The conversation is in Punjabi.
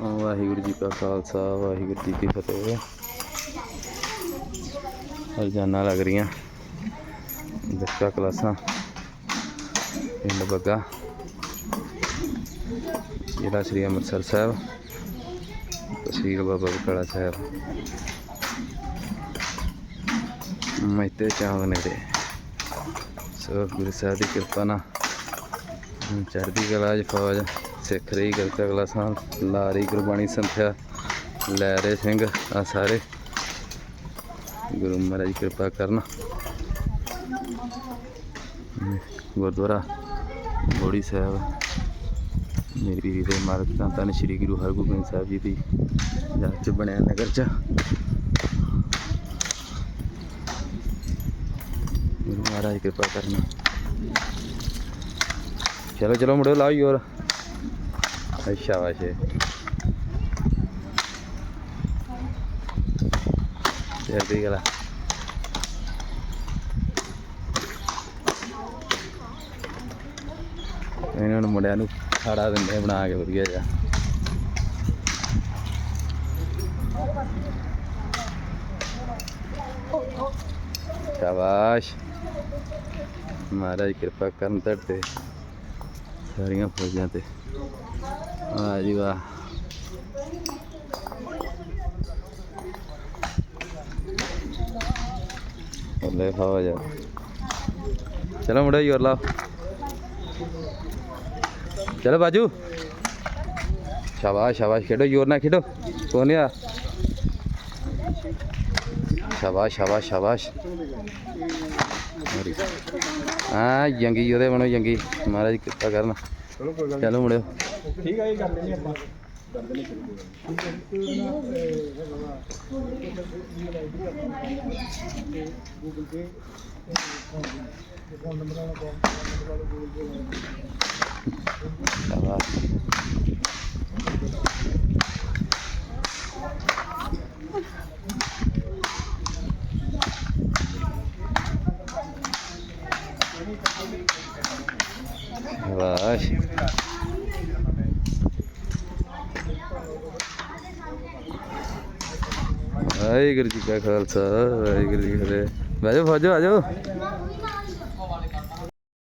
ਵਾਹਿਗੁਰੂ ਜੀ ਕਾ ਖਾਲਸਾ, ਵਾਹਿਗੁਰੂ ਜੀ ਕੀ ਫਤਿਹ। ਰੋਜ਼ਾਨਾ ਲੱਗ ਰਹੀਆਂ ਬੱਚਾ ਕਲਾਸਾਂ, ਪਿੰਡ ਬੱਗਾ। ਜ਼ਿਲ੍ਹਾ ਸ੍ਰੀ ਅੰਮ੍ਰਿਤਸਰ ਸਾਹਿਬ, ਤਹਿਸੀਲ ਬਾਬਾ ਬਕਾਲਾ ਸਾਹਿਬ। ਮੈਤੇ ਚਾਂਗ ਨੇੜੇ। ਸੋ ਗੁਰੂ ਸਾਹਿਬ ਦੀ ਕਿਰਪਾ ਨਾਲ ਚੜ੍ਹਦੀ ਕਲਾ ਚ ਫੌਜ, ਸਿੱਖ ਰਹੀ ਗਲਕਾ ਕਲਾਸਾਂ ਲਾ ਰਹੀ ਗੁਰਬਾਣੀ ਸੰਥਿਆ, ਲੈ ਰਹੇ ਸਿੰਘ ਆ ਸਾਰੇ। ਗੁਰੂ ਮਹਾਰਾਜ ਕਿਰਪਾ ਕਰਨ। ਗੁਰਦੁਆਰਾ ਬੋੜੀ ਸਾਹਿਬ, ਮੇਰੀ ਪੀਰੀ ਦੇ ਮਾਲਕ ਤਾਂ ਧੰਨ ਸ਼੍ਰੀ ਗੁਰੂ ਹਰਗੋਬਿੰਦ ਸਾਹਿਬ ਜੀ ਦੀ ਯਾਦ ਚ ਬਣਿਆ ਨਗਰ ਚ। ਗੁਰੂ ਮਹਾਰਾਜ ਕਿਰਪਾ ਕਰਨਾ। ਚਲੋ ਚਲੋ, ਮੁੰਡਿਓ, ਲਾਓ ਯੋਰ ਅੱਛਾ ਵਾਸ਼ੇ ਚੜ੍ਹਦੀ ਕਲਾ ਇਹਨਾਂ ਨੂੰ ਮੁੰਡਿਆਂ ਨੂੰ ਖਾੜਾ ਦਿੰਦੇ ਬਣਾ ਕੇ ਵਧੀਆ ਜਿਹਾ। ਸ਼ਾਬਾਸ਼। ਮਹਾਰਾਜ ਕਿਰਪਾ ਕਰਨ ਤੁਹਾਡੇ ਤੇ। ਸਾਰੀਆਂ ਫੌਜਾਂ ਤੇ ਵਾਹ ਜੀ ਵਾਹ ਲੈ ਫੌਜ ਚਲੋ ਮੁੰਡਾ ਯੋਰ ਲਾ ਚਲੋ ਬਾਜੂ ਸ਼ਾਬਾਸ਼ ਸ਼ਾਬਾਸ਼ ਖੇਡੋ ਜ਼ੋਰ ਨਾਲ ਖੇਡੋ ਸੋਨਿਆ ਸ਼ਾਬਾਸ਼ ਸ਼ਾਬਾਸ਼ ਸ਼ਾਬਾਸ਼। ਹਾਂ ਜੰਗੀ ਉਹਦੇ ਬਣੋ ਜੰਗੀ। ਮਹਾਰਾਜ ਕਿਰਪਾ ਕਰਨ। ਚਲੋ ਮੁੰਡਿਓ। ਠੀਕ ਹੈ ਇਹ ਕਰ ਲੈਣੀ ਆਪਾਂ। ਗੂਗਲ ਪੇ ਫੋਨ ਨੰਬਰ ਵਾਲਾ ਫੋਨ ਨੰਬਰ ਵਾਲਾ ਗੂਗਲ ਪੇ ਸ਼ਾਬਾਸ਼। ਸ਼ਾਬਾਸ਼ ਵਾਹਿਗੁਰੂ ਜੀ ਕਾ ਖਾਲਸਾ ਵਾਹਿਗੁਰੂ ਜੀ ਕੀ ਫਤਿਹ। ਬਹਿ ਜਾਓ ਫੌਜੋ ਆ ਜਾਓ।